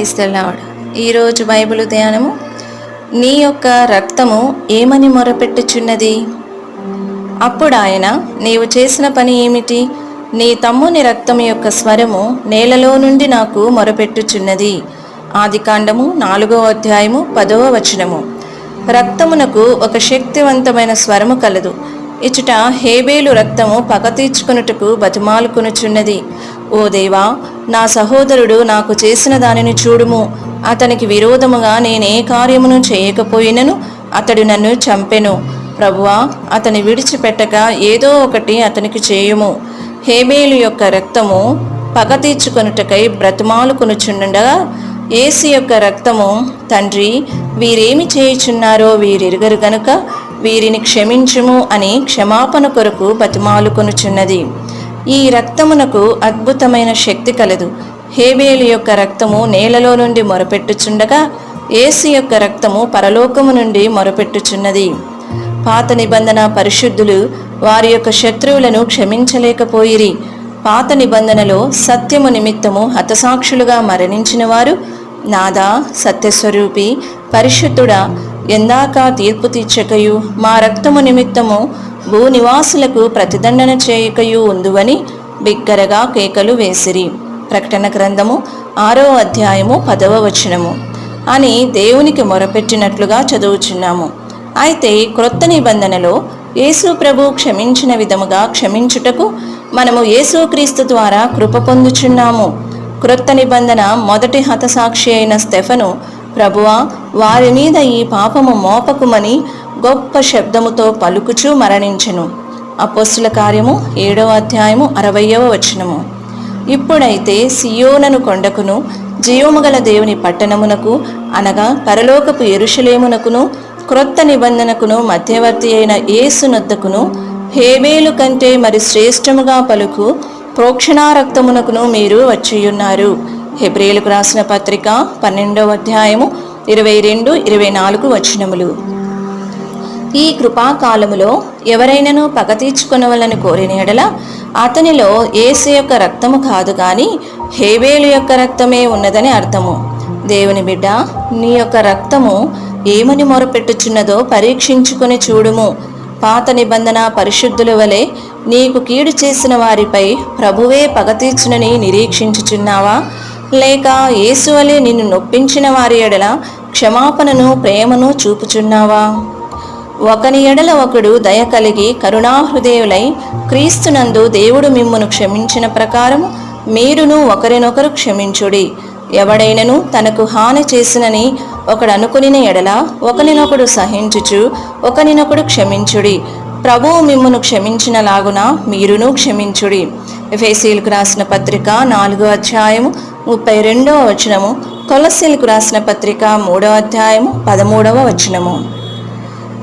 ఇస్తలాడ్ ఈరోజు బైబిల్ ధ్యానము నీ యొక్క రక్తము ఏమని మొరపెట్టుచున్నది? అప్పుడు ఆయన నీవు చేసిన పని ఏమిటి? నీ తమ్ముని రక్తము యొక్క స్వరము నేలలో నుండి నాకు మొరపెట్టుచున్నది. ఆదికాండము నాలుగో అధ్యాయము పదవ వచనము. రక్తమునకు ఒక శక్తివంతమైన స్వరము కలదు. ఇచుట హేబేలు రక్తము పగ తీర్చుకొనుటకు బతిమాలుకొనుచున్నది. ఓ దేవా నా సహోదరుడు నాకు చేసిన దానిని చూడుము. అతనికి విరోధముగా నేనే కార్యమును చేయకపోయినను అతడు నన్ను చంపెను. ప్రభువా అతని విడిచిపెట్టక ఏదో ఒకటి అతనికి చేయుము. హేబేలు యొక్క రక్తము పగ తీర్చుకొనుటకై బ్రతిమాలుకొనుచుండగా ఏసు యొక్క రక్తము తండ్రి వీరేమి చేయుచున్నారో వీరిరుగరు గనుక వీరిని క్షమించుము అని క్షమాపణ కొరకు బతిమాలుకొనుచున్నది ఈ రక్తమునకు అద్భుతమైన శక్తి కలదు. హేబేలు యొక్క రక్తము నేలలో నుండి మొరపెట్టుచుండగా ఏసు యొక్క రక్తము పరలోకము నుండి మొరపెట్టుచున్నది. పాత నిబంధన పరిశుద్ధులు వారి యొక్క శత్రువులను క్షమించలేకపోయిరి. పాత నిబంధనలో సత్యము నిమిత్తము హతసాక్షులుగా మరణించిన వారు నాదా సత్యస్వరూపి పరిశుద్ధుడా ఎందాక తీర్పు తీర్చకయు. మా రక్తము నిమిత్తము భూనివాసులకు ప్రతిదండన చేయకయు ఉందువని బిగ్గరగా కేకలు వేసిరి. ప్రకటన గ్రంథము ఆరో అధ్యాయము పదవ వచనము. అని దేవునికి మొరపెట్టినట్లుగా చదువుచున్నాము. అయితే క్రొత్త నిబంధనలో యేసు ప్రభు క్షమించిన విధముగా క్షమించుటకు మనము యేసుక్రీస్తు ద్వారా కృప పొందుచున్నాము. క్రొత్త నిబంధన మొదటి హతసాక్షి అయిన స్టెఫను ప్రభువా వారి మీద ఈ పాపము మోపకుమని గొప్ప శబ్దముతో పలుకుచూ మరణించెను. అపోస్తుల కార్యము ఏడవ అధ్యాయము అరవయవ వచనము. ఇప్పుడైతే సియోనను కొండకును జీవముగల దేవుని పట్టణమునకు అనగా పరలోకపు ఎరుషలేమునకును క్రొత్త నిబంధనకును మధ్యవర్తి అయిన ఏసునొద్దకును హేబేలు కంటే మరి శ్రేష్టముగా పలుకు ప్రోక్షణారక్తమునకును మీరు వచ్చియున్నారు. హెబ్రేలకు రాసిన పత్రిక పన్నెండవ అధ్యాయము ఇరవై రెండు ఇరవై నాలుగు వచనములు. ఈ కృపాకాలములో ఎవరైనను పగ తీర్చుకొనవలని కోరిన ఎడల అతనిలో ఏసు యొక్క రక్తము కాదు గాని హేబేలు యొక్క రక్తమే ఉన్నదని అర్థము. దేవుని బిడ్డ నీ యొక్క రక్తము ఏమని మొరపెట్టుచున్నదో పరీక్షించుకొని చూడుము. పాత నిబంధన పరిశుద్ధుల వలె నీకు కీడు చేసిన వారిపై ప్రభువే పగ తీర్చునని నిరీక్షించుచున్నావా? లేక యేసు వలె నిన్ను నొప్పించిన వారి ఎడల క్షమాపణను ప్రేమను చూపుచున్నావా? ఒకని ఎడల ఒకడు దయ కలిగి కరుణాహృదయులై క్రీస్తునందు దేవుడు మిమ్మును క్షమించిన ప్రకారం మీరును ఒకరినొకరు క్షమించుడి. ఎవడైనను తనకు హాని చేసినని ఒకడు అనుకునిన ఎడల ఒకనినొకడు సహించుచు ఒకనినొకడు క్షమించుడి. ప్రభువు మిమ్మును క్షమించినలాగున మీరును క్షమించుడి. ఎఫేసీలకు రాసిన పత్రిక నాలుగో అధ్యాయము ముప్పై రెండవ వచనము కొలసీలకు రాసిన పత్రిక మూడవ అధ్యాయము పదమూడవ వచనము.